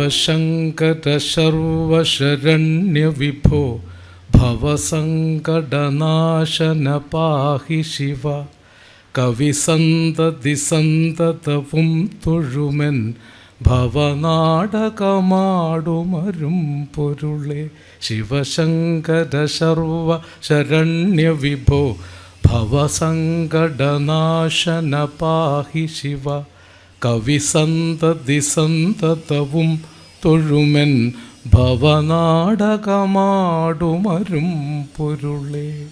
ശിവശങ്കര സർവശരണ്യവിഭോ ഭവസങ്കടനാശന പാഹി ശിവ. കവിസന്തതി സന്തതവും തൊഴുമെൻ ഭവനാടകമാടുമരും പൊരുളെ. ശിവശങ്കര സർവ ശരണ്യവിഭോ ഭവസങ്കടനാശന പാഹി ശിവ. കവിസന്തതി സന്തതവും തൊഴുമെൻ ഭവനാടകമാടുമരും പൊരുളേ.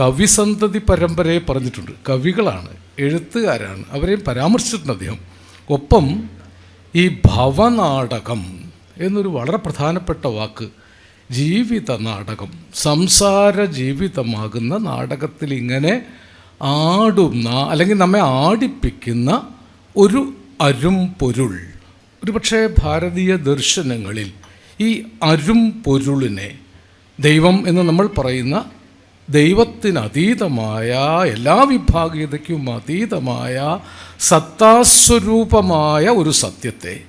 കവിസന്തതി പരമ്പരയെ പറഞ്ഞിട്ടുണ്ട്. കവികളാണ് എഴുത്തുകാരാണ്. അവരെയും പരാമർശിച്ചിട്ടുണ്ട് അദ്ദേഹം. ഒപ്പം ഈ ഭവനാടകം എന്നൊരു വളരെ പ്രധാനപ്പെട്ട വാക്ക് ജീവിത നാടകം സംസാര ജീവിതമാകുന്ന നാടകത്തിൽ ഇങ്ങനെ ആടുന്ന അല്ലെങ്കിൽ നമ്മെ ആടിപ്പിക്കുന്ന ഒരു അരും പൊരുൾ ഒരുപക്ഷെ ഭാരതീയ ദർശനങ്ങളിൽ ഈ അരും പൊരുളിനെ ദൈവം എന്ന് നമ്മൾ പറയുന്ന ദൈവത്തിനതീതമായ എല്ലാ വിഭാഗീയതയ്ക്കും അതീതമായ സത്താസ്വരൂപമായ ഒരു സത്യത്തെ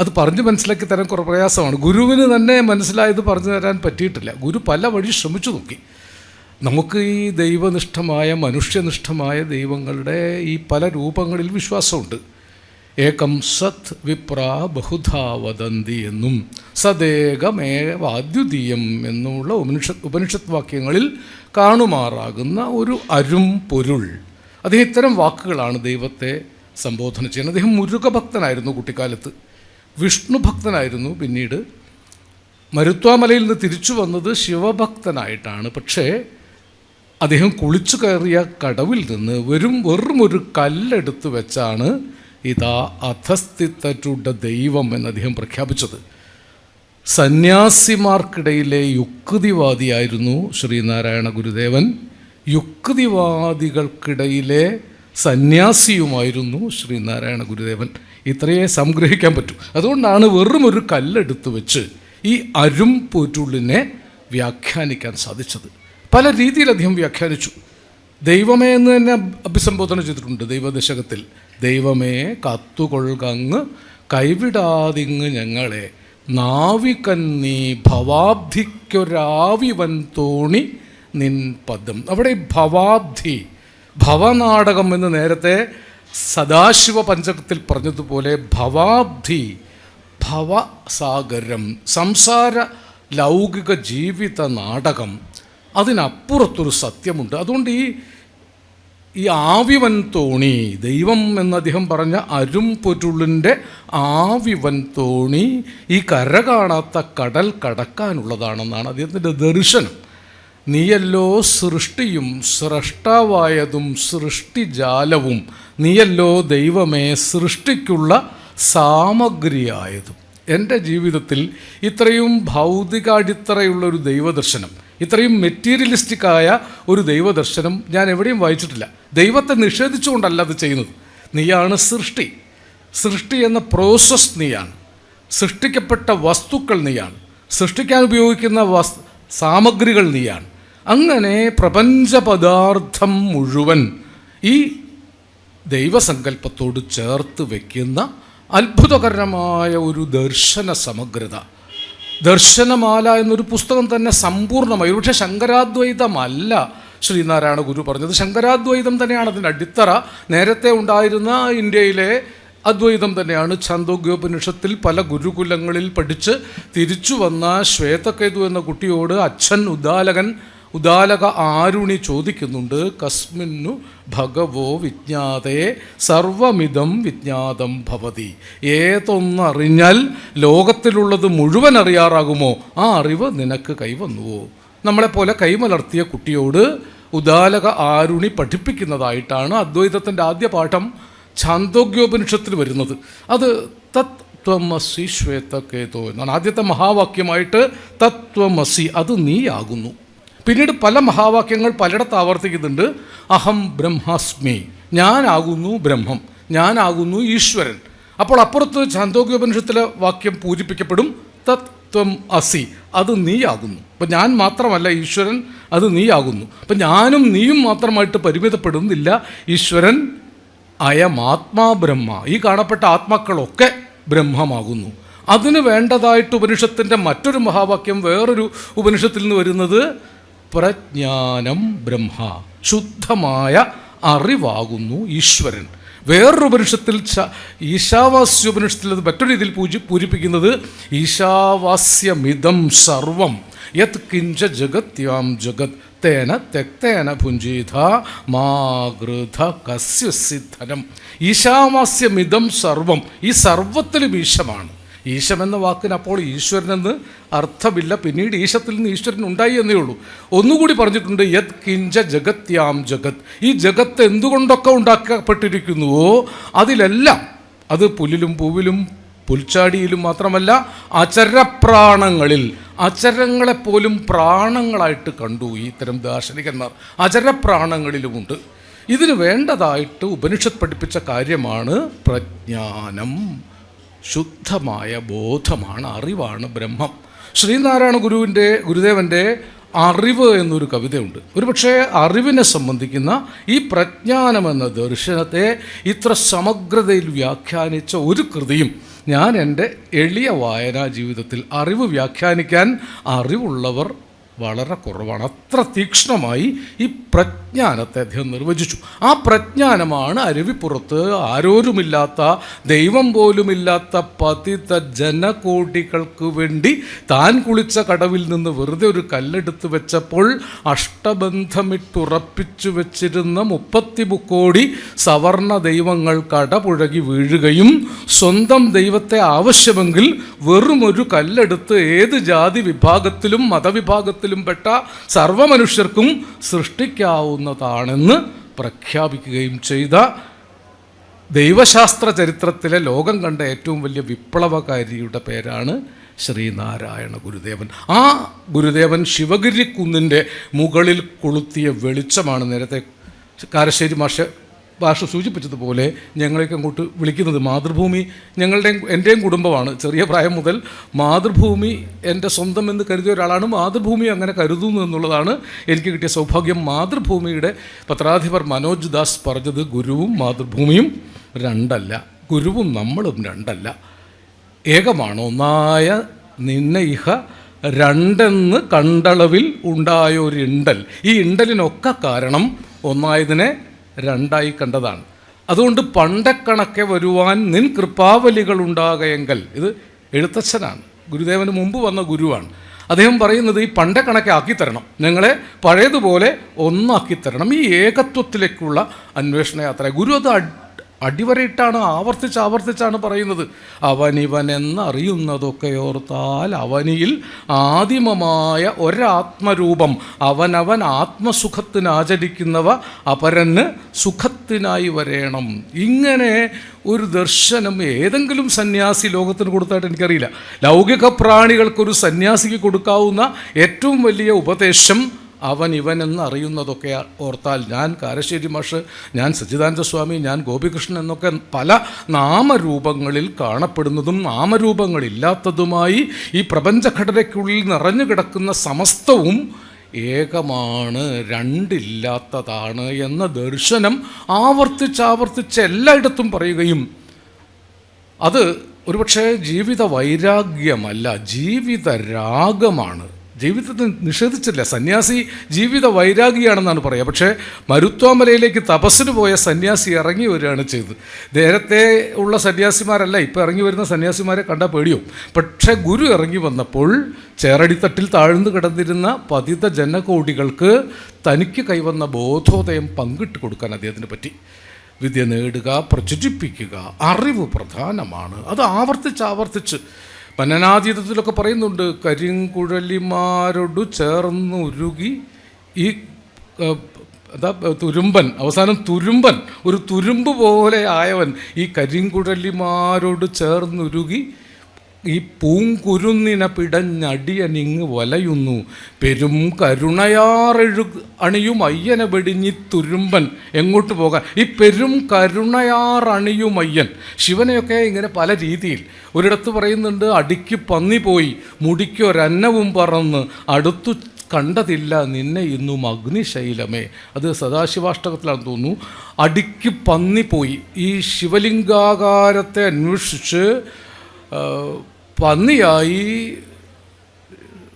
അത് പറഞ്ഞു മനസ്സിലാക്കി തരാൻ കുറേ പ്രയാസമാണ്. ഗുരുവിന് തന്നെ മനസ്സിലായത് പറഞ്ഞു തരാൻ പറ്റിയിട്ടില്ല. ഗുരു പല വഴി ശ്രമിച്ചു നോക്കി. നമുക്ക് ഈ ദൈവനിഷ്ഠമായ മനുഷ്യനിഷ്ഠമായ ദൈവങ്ങളുടെ ഈ പല രൂപങ്ങളിൽ വിശ്വാസമുണ്ട്. ഏകം സത് വിപ്ര ബഹുധാ വദന്തി എന്നും സദേകമേവാദ്യുതീയം എന്നുള്ള ഉപനിഷത്ത് ഉപനിഷത്ത് വാക്യങ്ങളിൽ കാണുമാറാകുന്ന ഒരു അരും പൊരുൾ. അദ്ദേഹം ഇത്തരം വാക്കുകളാണ് ദൈവത്തെ സംബോധന ചെയ്യുന്നത്. അദ്ദേഹം മുരുകഭക്തനായിരുന്നു കുട്ടിക്കാലത്ത്. വിഷ്ണു ഭക്തനായിരുന്നു പിന്നീട്. മരുത്വാമലയിൽ നിന്ന് തിരിച്ചു വന്നത് ശിവഭക്തനായിട്ടാണ്. പക്ഷേ അദ്ദേഹം കുളിച്ചു കയറിയ കടവിൽ നിന്ന് വെറും വെറും ഒരു കല്ലെടുത്ത് വെച്ചാണ് ഇതാ അധസ്ഥിതരുടെ ദൈവം എന്ന് അദ്ദേഹം പ്രഖ്യാപിച്ചത്. സന്യാസിമാർക്കിടയിലെ യുക്തിവാദിയായിരുന്നു ശ്രീനാരായണ ഗുരുദേവൻ. യുക്തിവാദികൾക്കിടയിലെ സന്യാസിയുമായിരുന്നു ശ്രീനാരായണ ഗുരുദേവൻ. ഇത്രയേ സംഗ്രഹിക്കാൻ പറ്റൂ. അതുകൊണ്ടാണ് വെറും ഒരു കല്ലെടുത്ത് വെച്ച് ഈ അരും പൊരുളിനെ വ്യാഖ്യാനിക്കാൻ സാധിച്ചത്. പല രീതിയിൽ അദ്ദേഹം വ്യാഖ്യാനിച്ചു. ദൈവമേ എന്ന് തന്നെ അഭിസംബോധന ചെയ്തിട്ടുണ്ട് ദൈവദശകത്തിൽ. ദൈവമേ കത്തുകൊള്ളങ്ങ് കൈവിടാതിങ്ങ് ഞങ്ങളെ. നാവികന്നി ഭവാബ്ധിക്കൊരാവി തോണി നിൻ പദം. അവിടെ ഭവാബ്ധി ഭവനാടകം എന്ന് നേരത്തെ സദാശിവ പഞ്ചകത്തിൽ പറഞ്ഞതുപോലെ ഭവാബ്ധി ഭവസാഗരം സംസാര ലൗകിക ജീവിത നാടകം. അതിനപ്പുറത്തൊരു സത്യമുണ്ട്. അതുകൊണ്ട് ഈ ഈ ആവിവൻ തോണി ദൈവം എന്ന് അദ്ദേഹം പറഞ്ഞ അരും പൊരുളിന്റെ ആവിവൻ തോണി ഈ കര കാണാത്ത കടൽ കടക്കാനുള്ളതാണെന്നാണ് അദ്ദേഹത്തിന്റെ ദർശനം. നീയല്ലോ സൃഷ്ടിയും സൃഷ്ടാവായതും സൃഷ്ടിജാലവും നീയല്ലോ ദൈവമേ സൃഷ്ടിക്കുള്ള സാമഗ്രിയായതും. എന്റെ ജീവിതത്തിൽ ഇത്രയും ഭൗതികാടിത്തറയുള്ളൊരു ദൈവദർശനം ഇത്രയും മെറ്റീരിയലിസ്റ്റിക്കായ ഒരു ദൈവദർശനം ഞാൻ എവിടെയും വായിച്ചിട്ടില്ല. ദൈവത്തെ നിഷേധിച്ചുകൊണ്ടല്ല അത് ചെയ്യുന്നത്. നീയാണ് സൃഷ്ടി. സൃഷ്ടി എന്ന പ്രോസസ്സ് നീയാണ്. സൃഷ്ടിക്കപ്പെട്ട വസ്തുക്കൾ നീയാണ്. സൃഷ്ടിക്കാൻ ഉപയോഗിക്കുന്ന വസ് സാമഗ്രികൾ നീയാണ്. അങ്ങനെ പ്രപഞ്ച പദാർത്ഥം മുഴുവൻ ഈ ദൈവസങ്കല്പത്തോട് ചേർത്ത് വയ്ക്കുന്ന അത്ഭുതകരമായ ഒരു ദർശന സമഗ്രത ദർശനമാല എന്നൊരു പുസ്തകം തന്നെ സമ്പൂർണമായി. ഒരുപക്ഷെ ശങ്കരാദ്വൈതമല്ല ശ്രീനാരായണ ഗുരു പറഞ്ഞത്. ശങ്കരാദ്വൈതം തന്നെയാണ് അതിന്റെ അടിത്തറ. നേരത്തെ ഉണ്ടായിരുന്ന ഇന്ത്യയിലെ അദ്വൈതം തന്നെയാണ്. ഛാന്തോഗ്യോപനിഷത്തിൽ പല ഗുരുകുലങ്ങളിൽ പഠിച്ച് തിരിച്ചു വന്ന ശ്വേതകേതു എന്ന കുട്ടിയോട് അച്ഛൻ ഉദാലകൻ ഉദാലക ആരുണി ചോദിക്കുന്നുണ്ട് കസ്മിന്നു ഭഗവോ വിജ്ഞാതേ സർവമിതം വിജ്ഞാതം ഭവതി. ഏതൊന്നറിഞ്ഞാൽ ലോകത്തിലുള്ളത് മുഴുവൻ അറിയാറാകുമോ? ആ അറിവ് നിനക്ക് കൈവന്നുവോ? നമ്മളെപ്പോലെ കൈമലർത്തിയ കുട്ടിയോട് ഉദാലക ആരുണി പഠിപ്പിക്കുന്നതായിട്ടാണ് അദ്വൈതത്തിന്റെ ആദ്യ പാഠം ഛാന്തോഗ്യോപനിഷത്തിൽ വരുന്നത്. അത് തത് തത്വമസി ശ്വേതകേതോ എന്നാണ്. ആദ്യത്തെ മഹാവാക്യമായിട്ട് തത്വമസി അത് നീയാകുന്നു. പിന്നീട് പല മഹാവാക്യങ്ങൾ പലയിടത്ത് ആവർത്തിക്കുന്നുണ്ട്. അഹം ബ്രഹ്മാസ്മി. ഞാനാകുന്നു ബ്രഹ്മം. ഞാനാകുന്നു ഈശ്വരൻ. അപ്പോൾ അപ്പുറത്ത് ഛാന്തോഗ്യോപനിഷത്തിലെ വാക്യം പൂരിപ്പിക്കപ്പെടും. തത്വം അസി. അത് നീയാകുന്നു. അപ്പം ഞാൻ മാത്രമല്ല ഈശ്വരൻ അത് നീയാകുന്നു. അപ്പം ഞാനും നീയും മാത്രമായിട്ട് പരിമിതപ്പെടുന്നില്ല. ഈശ്വരൻ അയം ആത്മാ ബ്രഹ്മ. ഈ കാണപ്പെട്ട ആത്മാക്കളൊക്കെ ബ്രഹ്മമാകുന്നു. അതിന് വേണ്ടതായിട്ട് ഉപനിഷത്തിന്റെ മറ്റൊരു മഹാവാക്യം വേറൊരു ഉപനിഷത്തിൽ നിന്ന് വരുന്നത് പ്രജ്ഞാനം ബ്രഹ്മ. ശുദ്ധമായ അറിവാകുന്നു ഈശ്വരൻ. വേറൊരു ഉപനിഷത്തിൽ ച- ഈശാവാസ്യ ഉപനിഷത്തിൽ അത് മറ്റൊരു രീതിയിൽ പൂജി പൂരിപ്പിക്കുന്നത് ഈശാവാസ്യമിതം സർവം. യത് കിഞ്ച ജഗത്യാം ജഗത് തേന തെക്തേന പുഞ്ചീത മാഗൃധ കസ്യസിദ്ധനം ഈശാവാസ്യമിതം സർവം. ഈ സർവത്തിലും ഈശമാണ്. ഈശം എന്ന വാക്കിന് അപ്പോൾ ഈശ്വരനെന്ന് അർത്ഥമില്ല. പിന്നീട് ഈശത്തിൽ നിന്ന് ഈശ്വരൻ ഉണ്ടായി എന്നേ ഉള്ളൂ. ഒന്നുകൂടി പറഞ്ഞിട്ടുണ്ട് യത് കിഞ്ച ജഗത്യാം ജഗത്. ഈ ജഗത്ത് എന്തുകൊണ്ടൊക്കെ ഉണ്ടാക്കപ്പെട്ടിരിക്കുന്നുവോ അതിലെല്ലാം അത് പുല്ലിലും പൂവിലും പുൽച്ചാടിയിലും മാത്രമല്ല അചരപ്രാണങ്ങളിൽ അചരങ്ങളെപ്പോലും പ്രാണങ്ങളായിട്ട് കണ്ടു ഈ ഇത്തരം ദാർശനികന്മാർ. അചരപ്രാണങ്ങളിലുമുണ്ട്. ഇതിന് വേണ്ടതായിട്ട് ഉപനിഷത്ത് പഠിപ്പിച്ച കാര്യമാണ് പ്രജ്ഞാനം. ശുദ്ധമായ ബോധമാണ് അറിവാണ് ബ്രഹ്മം. ശ്രീനാരായണ ഗുരുവിന്റെ ഗുരുദേവന്റെ അറിവ് എന്നൊരു കവിതയുണ്ട്. ഒരുപക്ഷെ അറിവിനെ സംബന്ധിക്കുന്ന ഈ പ്രജ്ഞാനമെന്ന ദർശനത്തെ ഇത്ര സമഗ്രതയിൽ വ്യാഖ്യാനിച്ച ഒരു കൃതിയും ഞാൻ എന്റെ എളിയ വായനാ ജീവിതത്തിൽ അറിവ് വ്യാഖ്യാനിക്കാൻ അറിവുള്ളവർ വളരെ കുറവാണ്. അത്ര തീക്ഷ്ണമായി ഈ പ്രജ്ഞാനത്തെ അദ്ദേഹം നിർവചിച്ചു. ആ പ്രജ്ഞാനമാണ് അരുവിപ്പുറത്ത് ആരോരുമില്ലാത്ത ദൈവം പോലുമില്ലാത്ത പതിത ജനകോടികൾക്ക് വേണ്ടി താൻ കുളിച്ച കടവിൽ നിന്ന് വെറുതെ ഒരു കല്ലെടുത്ത് വെച്ചപ്പോൾ അഷ്ടബന്ധമിട്ടുറപ്പിച്ചു വെച്ചിരുന്ന മുപ്പത്തി മുക്കോടി സവർണ ദൈവങ്ങൾ കടപുഴകി വീഴുകയും സ്വന്തം ദൈവത്തെ ആവശ്യമെങ്കിൽ വെറുമൊരു കല്ലെടുത്ത് ഏത് ജാതി വിഭാഗത്തിലും മതവിഭാഗത്തിലും പെട്ട സർവമനുഷ്യർക്കും സൃഷ്ടിക്കാവുന്നതാണെന്ന് പ്രഖ്യാപിക്കുകയും ചെയ്ത ദൈവശാസ്ത്ര ചരിത്രത്തിലെ ലോകം കണ്ട ഏറ്റവും വലിയ വിപ്ലവകാരിയുടെ പേരാണ് ശ്രീനാരായണ ഗുരുദേവൻ. ആ ഗുരുദേവൻ ശിവഗിരി കുന്നിന്റെ മുകളിൽ കൊളുത്തിയ വെളിച്ചമാണ് നേരത്തെ കാരശ്ശേരി മാഷ ഭാഷ സൂചിപ്പിച്ചതുപോലെ ഞങ്ങളെയൊക്കെ അങ്ങോട്ട് വിളിക്കുന്നത് മാതൃഭൂമി. ഞങ്ങളുടെ എന്റെയും കുടുംബമാണ്. ചെറിയ പ്രായം മുതൽ മാതൃഭൂമി എന്റെ സ്വന്തം എന്ന് കരുതിയ ഒരാളാണ് മാതൃഭൂമി അങ്ങനെ കരുതുന്നു എന്നുള്ളതാണ് എനിക്ക് കിട്ടിയ സൗഭാഗ്യം. മാതൃഭൂമിയുടെ പത്രാധിപർ മനോജ് ദാസ് പറഞ്ഞത് ഗുരുവും മാതൃഭൂമിയും രണ്ടല്ല. ഗുരുവും നമ്മളും രണ്ടല്ല. ഏകമാണ്? ഒന്നായ നിന്നെ ഇഹ രണ്ടെന്ന് കണ്ടളവിൽ ഇണ്ടൽ. ഈ ഇണ്ടലിനൊക്കെ കാരണം ഒന്നായതിനെ രണ്ടായി കണ്ടതാണ്. അതുകൊണ്ട് പണ്ടക്കണക്കെ വരുവാൻ നിൻ കൃപാവലികൾ ഉണ്ടാകയെങ്കിൽ ഇത് എഴുത്തച്ഛനാണ്. ഗുരുദേവന് മുമ്പ് വന്ന ഗുരുവാണ്. അദ്ദേഹം പറയുന്നത് ഈ പണ്ട കണക്കെ ആക്കിത്തരണം. ഞങ്ങളെ പഴയതുപോലെ ഒന്നാക്കിത്തരണം. ഈ ഏകത്വത്തിലേക്കുള്ള അന്വേഷണ യാത്ര ഗുരു അത് അടിവരയിട്ടാണ് ആവർത്തിച്ച് ആവർത്തിച്ചാണ് പറയുന്നത്. അവനിവൻ എന്നറിയുന്നതൊക്കെ ഓർത്താൽ അവനിയിൽ ആദിമമായ ഒരാത്മരൂപം അവനവൻ ആത്മസുഖത്തിന് ആചരിക്കുന്നവ അപരന് സുഖത്തിനായി വരേണം. ഇങ്ങനെ ഒരു ദർശനം ഏതെങ്കിലും സന്യാസി ലോകത്തിന് കൊടുത്തായിട്ട് എനിക്കറിയില്ല. ലൗകിക പ്രാണികൾക്കൊരു സന്യാസിക്ക് കൊടുക്കാവുന്ന ഏറ്റവും വലിയ ഉപദേശം അവൻ ഇവൻ എന്ന് അറിയുന്നതൊക്കെ ഓർത്താൽ ഞാൻ കാരശ്ശേരി മാഷ് ഞാൻ സച്ചിദാനന്ദ സ്വാമി ഞാൻ ഗോപികൃഷ്ണൻ എന്നൊക്കെ പല നാമരൂപങ്ങളിൽ കാണപ്പെടുന്നതും നാമരൂപങ്ങളില്ലാത്തതുമായി ഈ പ്രപഞ്ചഘടനയ്ക്കുള്ളിൽ നിറഞ്ഞു കിടക്കുന്ന സമസ്തവും ഏകമാണ് രണ്ടില്ലാത്തതാണ് എന്ന ദർശനം ആവർത്തിച്ചാവർത്തിച്ച് എല്ലായിടത്തും പറയുകയും അത് ഒരുപക്ഷെ ജീവിത വൈരാഗ്യമല്ല ജീവിത രാഗമാണ്. ജീവിതത്തെ നിഷേധിച്ചില്ല സന്യാസി ജീവിത വൈരാഗിയാണെന്നാണ് പറയുക. പക്ഷേ മരുത്വാമലയിലേക്ക് തപസ്സിന് പോയ സന്യാസി ഇറങ്ങി വരികയാണ് ചെയ്തത്. നേരത്തെ ഉള്ള സന്യാസിമാരല്ല ഇപ്പോൾ ഇറങ്ങി വരുന്ന സന്യാസിമാരെ കണ്ടാൽ പേടിയോ. പക്ഷേ ഗുരു ഇറങ്ങി വന്നപ്പോൾ ചേറടിത്തട്ടിൽ താഴ്ന്നു കിടന്നിരുന്ന പതിത ജനകോടികൾക്ക് തനിക്ക് കൈവന്ന ബോധോദയം പങ്കിട്ട് കൊടുക്കാൻ അദ്ദേഹത്തിന് പറ്റി. വിദ്യ നേടുക പ്രചരിപ്പിക്കുക അറിവ് പ്രധാനമാണ്. അത് ആവർത്തിച്ച് ആവർത്തിച്ച് പന്നനാതീതത്തിലൊക്കെ പറയുന്നുണ്ട് കരിങ്കുഴലിമാരോട് ചേർന്ന് ഉരുകി ഈ എന്താ തുരുമ്പൻ അവസാനം തുരുമ്പൻ ഒരു തുരുമ്പ് പോലെ ആയവൻ ഈ കരിങ്കുഴലിമാരോട് ചേർന്നുരുകി ഈ പൂങ്കുരുന്നിനെ പിടഞ്ഞടിയനിങ് വലയുന്നു. പെരും കരുണയാറെഴു അണിയും അയ്യനെ വെടിഞ്ഞി തുരുമ്പൻ. എങ്ങോട്ട് പോകാൻ? ഈ പെരും കരുണയാറണിയും അയ്യൻ. ശിവനെയൊക്കെ ഇങ്ങനെ പല രീതിയിൽ. ഒരിടത്ത് പറയുന്നുണ്ട് അടിക്ക് പന്നി പോയി. മുടിക്കൊരന്നവും പറന്ന്. അടുത്തു കണ്ടതില്ല നിന്നെ ഇന്നും അഗ്നിശൈലമേ. അത് സദാശിവാഷ്ടകത്തിലാണെന്ന് തോന്നുന്നു. അടിക്ക് പന്നി പോയി. ഈ ശിവലിംഗാകാരത്തെ അന്വേഷിച്ച് പന്നിയായി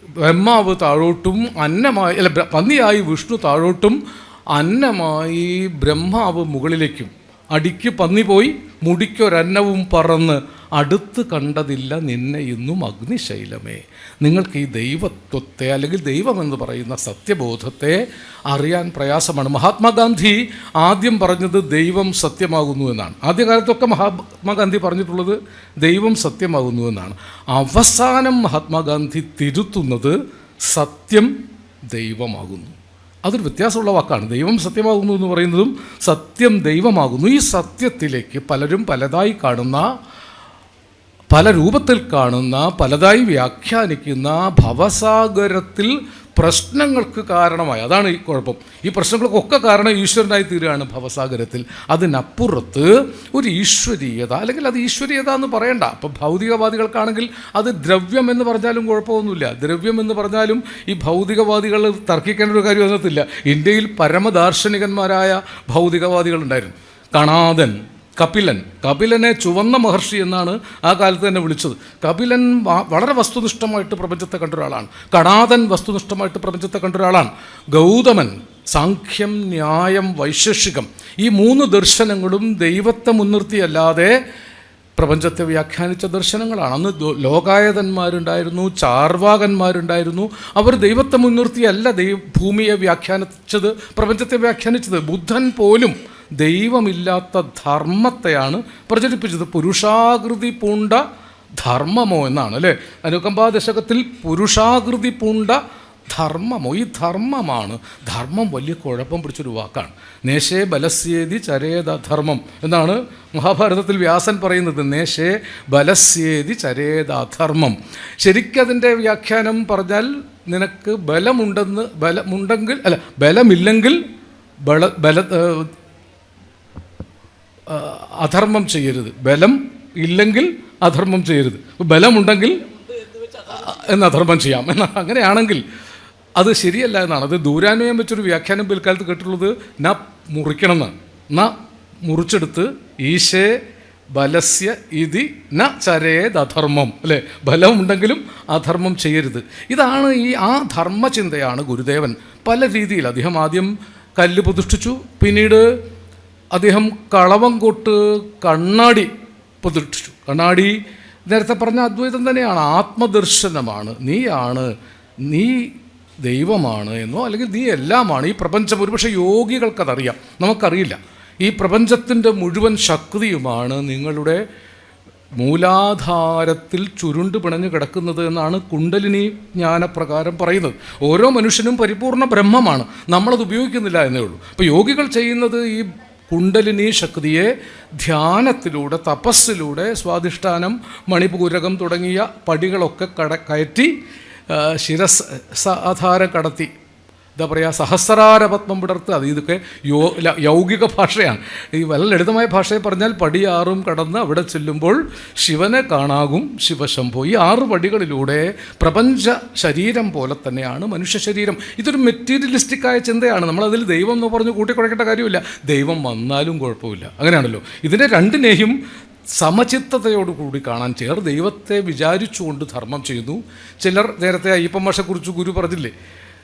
ബ്രഹ്മാവ് താഴോട്ടും അന്നമായി അല്ല പന്നിയായി വിഷ്ണു താഴോട്ടും അന്നമായി ബ്രഹ്മാവ് മുകളിലേക്കും. അടിക്ക് പന്നി പോയി മുടിക്കൊരന്നവും പറന്ന് അടുത്ത് കണ്ടതില്ല നിന്നെ ഇന്നും അഗ്നിശൈലമേ. നിങ്ങൾക്ക് ഈ ദൈവത്വത്തെ അല്ലെങ്കിൽ ദൈവമെന്ന് പറയുന്ന സത്യബോധത്തെ അറിയാൻ പ്രയാസമാണ്. മഹാത്മാഗാന്ധി ആദ്യം പറഞ്ഞത് ദൈവം സത്യമാകുന്നു എന്നാണ്. ആദ്യകാലത്തൊക്കെ മഹാത്മാഗാന്ധി പറഞ്ഞിട്ടുള്ളത് ദൈവം സത്യമാകുന്നു എന്നാണ്. അവസാനം മഹാത്മാഗാന്ധി തിരുത്തുന്നത് സത്യം ദൈവമാകുന്നു. അതൊരു വ്യത്യാസമുള്ള വാക്കാണ്. ദൈവം സത്യമാകുന്നു എന്ന് പറയുന്നതും സത്യം ദൈവമാകുന്നു. ഈ സത്യത്തിലേക്ക് പലരും പലതായി കാണുന്ന പല രൂപത്തിൽ കാണുന്ന പലതായി വ്യാഖ്യാനിക്കുന്ന ഭവസാഗരത്തിൽ പ്രശ്നങ്ങൾക്ക് കാരണമായി. അതാണ് ഈ കുഴപ്പം. ഈ പ്രശ്നങ്ങൾക്കൊക്കെ കാരണം ഈശ്വരനായി തീരുകയാണ് ഭവസാഗരത്തിൽ. അതിനപ്പുറത്ത് ഒരു ഈശ്വരീയത അല്ലെങ്കിൽ അത് ഈശ്വരീയത എന്ന് പറയണ്ട. അപ്പം ഭൗതികവാദികൾക്കാണെങ്കിൽ അത് ദ്രവ്യം എന്ന് പറഞ്ഞാലും കുഴപ്പമൊന്നുമില്ല. ദ്രവ്യം എന്ന് പറഞ്ഞാലും ഈ ഭൗതികവാദികൾ തർക്കിക്കേണ്ട ഒരു കാര്യം അതിനകത്തില്ല. ഇന്ത്യയിൽ പരമദാർശനികന്മാരായ ഭൗതികവാദികളുണ്ടായിരുന്നു. കണാദൻ കപിലൻ. കപിലനെ ചുവന്ന മഹർഷി എന്നാണ് ആ കാലത്ത് തന്നെ വിളിച്ചത്. കപിലൻ വളരെ വസ്തുനിഷ്ഠമായിട്ട് പ്രപഞ്ചത്തെ കണ്ട ഒരാളാണ് കടാതൻ വസ്തുനിഷ്ഠമായിട്ട് പ്രപഞ്ചത്തെ കണ്ട ഒരാളാണ് ഗൗതമൻ സാഖ്യം ന്യായം വൈശേഷികം ഈ മൂന്ന് ദർശനങ്ങളും ദൈവത്തെ മുൻനിർത്തിയല്ലാതെ പ്രപഞ്ചത്തെ വ്യാഖ്യാനിച്ച ദർശനങ്ങളാണ്. അന്ന് ലോകായതന്മാരുണ്ടായിരുന്നു ചാർവാകന്മാരുണ്ടായിരുന്നു. അവർ ദൈവത്തെ മുൻനിർത്തിയല്ല ദൈവ ഭൂമിയെ വ്യാഖ്യാനിച്ചത് പ്രപഞ്ചത്തെ വ്യാഖ്യാനിച്ചത്. ബുദ്ധൻ പോലും ദൈവമില്ലാത്ത ധർമ്മത്തെയാണ് പ്രചരിപ്പിച്ചത്. പുരുഷാകൃതി പൂണ്ട ധർമ്മമോ എന്നാണ് അല്ലേ? അനുകമ്പാ ദശകത്തിൽ പുരുഷാകൃതി പൂണ്ട ധർമ്മമോ? ഈ ധർമ്മമാണ്. ധർമ്മം വലിയ കുഴപ്പം പിടിച്ചൊരു വാക്കാണ്. നേശേ ബലസ്യേതി ചരേത ധർമ്മം എന്നാണ് മഹാഭാരതത്തിൽ വ്യാസൻ പറയുന്നത്. നേശേ ബലസ്യേതി ചരേത ധർമ്മം. ശരിക്കതിന്റെ വ്യാഖ്യാനം പറഞ്ഞാൽ നിനക്ക് ബലമുണ്ടെന്ന് ബലമുണ്ടെങ്കിൽ അല്ല ബലമില്ലെങ്കിൽ ബല ബല അധർമ്മം ചെയ്യരുത്. ബലം ഇല്ലെങ്കിൽ അധർമ്മം ചെയ്യരുത്. ബലമുണ്ടെങ്കിൽ എന്ന് അധർമ്മം ചെയ്യാം. എന്ന അങ്ങനെയാണെങ്കിൽ അത് ശരിയല്ല എന്നാണ്. അത് ദൂരാന്വയം വെച്ചൊരു വ്യാഖ്യാനം പിൽക്കാലത്ത് കേട്ടിട്ടുള്ളത് ന മുറിക്കണം എന്നാണ് ന മുറിച്ചെടുത്ത് ഈശേ ബലസ്യ ഇതി ന ചരേത് അധർമ്മം. അല്ലേ? ബലമുണ്ടെങ്കിലും അധർമ്മം ചെയ്യരുത്. ഇതാണ് ഈ ആ ധർമ്മചിന്തയാണ് ഗുരുദേവൻ പല രീതിയിൽ. അദ്ദേഹം ആദ്യം കല്ല് പ്രതിഷ്ഠിച്ചു. പിന്നീട് അദ്ദേഹം കളവം കൊട്ട് കണ്ണാടി പ്രതിഷ്ഠിച്ചു കണ്ണാടി നേരത്തെ പറഞ്ഞ അദ്വൈതം തന്നെയാണ്. ആത്മദർശനമാണ്. നീയാണ് നീ ദൈവമാണ് എന്നോ അല്ലെങ്കിൽ നീ എല്ലാമാണ്. ഈ പ്രപഞ്ചം ഒരുപക്ഷെ യോഗികൾക്കതറിയാം. നമുക്കറിയില്ല. ഈ പ്രപഞ്ചത്തിന്റെ മുഴുവൻ ശക്തിയുമാണ് നിങ്ങളുടെ മൂലാധാരത്തിൽ ചുരുണ്ട് പിണഞ്ഞു കിടക്കുന്നത് എന്നാണ് കുണ്ടലിനി ജ്ഞാനപ്രകാരം പറയുന്നത്. ഓരോ മനുഷ്യനും പരിപൂർണ ബ്രഹ്മമാണ്. നമ്മളത് ഉപയോഗിക്കുന്നില്ല എന്നേ ഉള്ളൂ. അപ്പോൾ യോഗികൾ ചെയ്യുന്നത് ഈ കുണ്ടലിനി ശക്തിയെ ധ്യാനത്തിലൂടെ തപസ്സിലൂടെ സ്വാധിഷ്ഠാനം മണിപൂരകം തുടങ്ങിയ പടികളൊക്കെ കട കയറ്റി ആ, ശിരസ് സാധാരം കടത്തി. എന്താ പറയുക സഹസ്രാരപത്മം പിടർത്ത് അത് ഇതൊക്കെ യോ യൗകിക ഭാഷയാണ്. ഈ വല്ല ലളിതമായ ഭാഷയെ പറഞ്ഞാൽ പടിയാറും കടന്ന് അവിടെ ചെല്ലുമ്പോൾ ശിവനെ കാണാകും ശിവശംഭോ. ഈ ആറ് പടികളിലൂടെ പ്രപഞ്ച ശരീരം പോലെ തന്നെയാണ് മനുഷ്യ ശരീരം. ഇതൊരു മെറ്റീരിയലിസ്റ്റിക്കായ ചിന്തയാണ്. നമ്മളതിൽ ദൈവം എന്ന് പറഞ്ഞ് കൂട്ടിക്കുഴക്കേണ്ട കാര്യമില്ല. ദൈവം വന്നാലും കുഴപ്പമില്ല. അങ്ങനെയാണല്ലോ. ഇതിന്റെ രണ്ടിനെയും സമചിത്തതയോടുകൂടി കാണാൻ ചിലർ ദൈവത്തെ വിചാരിച്ചുകൊണ്ട് ധർമ്മം ചെയ്യുന്നു. ചിലർ നേരത്തെ അയ്യപ്പം മാഷെക്കുറിച്ച് ഗുരു പറഞ്ഞില്ലേ?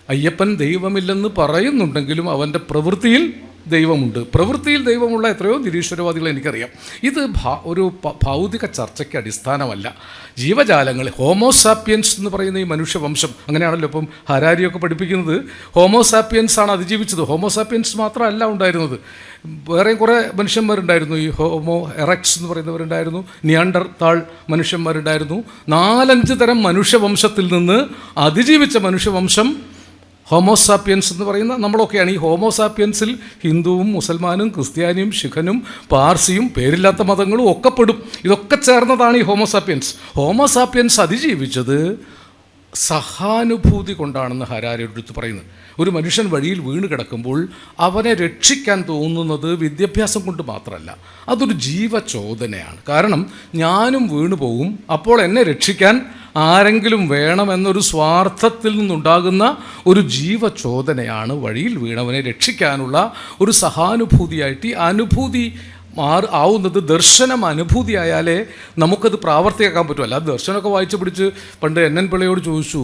അയ്യപ്പൻ ദൈവമില്ലെന്ന് പറയുന്നുണ്ടെങ്കിലും അവന്റെ പ്രവൃത്തിയിൽ ദൈവമുണ്ട്. പ്രവൃത്തിയിൽ ദൈവമുള്ള എത്രയോ നിരീശ്വരവാദികളെ എനിക്കറിയാം. ഇത് ഒരു ഭൗതിക ചർച്ചയ്ക്ക് അടിസ്ഥാനമല്ല. ജീവജാലങ്ങൾ ഹോമോസാപ്പിയൻസ് എന്ന് പറയുന്ന ഈ മനുഷ്യവംശം അങ്ങനെയാണല്ലോ ഇപ്പം ഹരാരിയൊക്കെ പഠിപ്പിക്കുന്നത്. ഹോമോസാപ്പിയൻസ് ആണ് അതിജീവിച്ചത്. ഹോമോസാപ്പിയൻസ് മാത്രമല്ല ഉണ്ടായിരുന്നത്. വേറെ കുറേ മനുഷ്യന്മാരുണ്ടായിരുന്നു. ഈ ഹോമോ എറക്സ് എന്ന് പറയുന്നവരുണ്ടായിരുന്നു. നിയാണ്ടർ താൾ മനുഷ്യന്മാരുണ്ടായിരുന്നു. നാലഞ്ച് തരം മനുഷ്യവംശത്തിൽ നിന്ന് അതിജീവിച്ച മനുഷ്യവംശം ഹോമോസാപ്പിയൻസ് എന്ന് പറയുന്ന നമ്മളൊക്കെയാണ്. ഈ ഹോമോസാപ്പിയൻസിൽ ഹിന്ദുവും മുസൽമാനും ക്രിസ്ത്യാനിയും ശിഖനും പാർസിയും പേരില്ലാത്ത മതങ്ങളും ഒക്കെ പെടും. ഇതൊക്കെ ചേർന്നതാണ് ഈ ഹോമോസാപ്പിയൻസ് ഹോമോസാപ്പിയൻസ് അതിജീവിച്ചത് സഹാനുഭൂതി കൊണ്ടാണെന്ന് ഹരാരി എടുത്ത് പറയുന്നത് ഒരു മനുഷ്യൻ വഴിയിൽ വീണ് കിടക്കുമ്പോൾ അവനെ രക്ഷിക്കാൻ തോന്നുന്നത് വിദ്യാഭ്യാസം കൊണ്ട് മാത്രമല്ല അതൊരു ജീവചോദനയാണ്. കാരണം ഞാനും വീണു പോകും അപ്പോൾ എന്നെ രക്ഷിക്കാൻ ആരെങ്കിലും വേണമെന്നൊരു സ്വാർത്ഥത്തിൽ നിന്നുണ്ടാകുന്ന ഒരു ജീവചോദനയാണ് വഴിയിൽ വീണവനെ രക്ഷിക്കാനുള്ള ഒരു സഹാനുഭൂതിയായിട്ട് ഈ അനുഭൂതി മാറി ആവുന്നത് ദർശനം അനുഭൂതി അനുഭൂതിയായാലേ നമുക്കത് പ്രാവർത്തിയാക്കാൻ പറ്റും. അല്ലാതെ ദർശനമൊക്കെ വായിച്ചു പിടിച്ച് പണ്ട് എൻ എൻ പിള്ളയോട് ചോദിച്ചു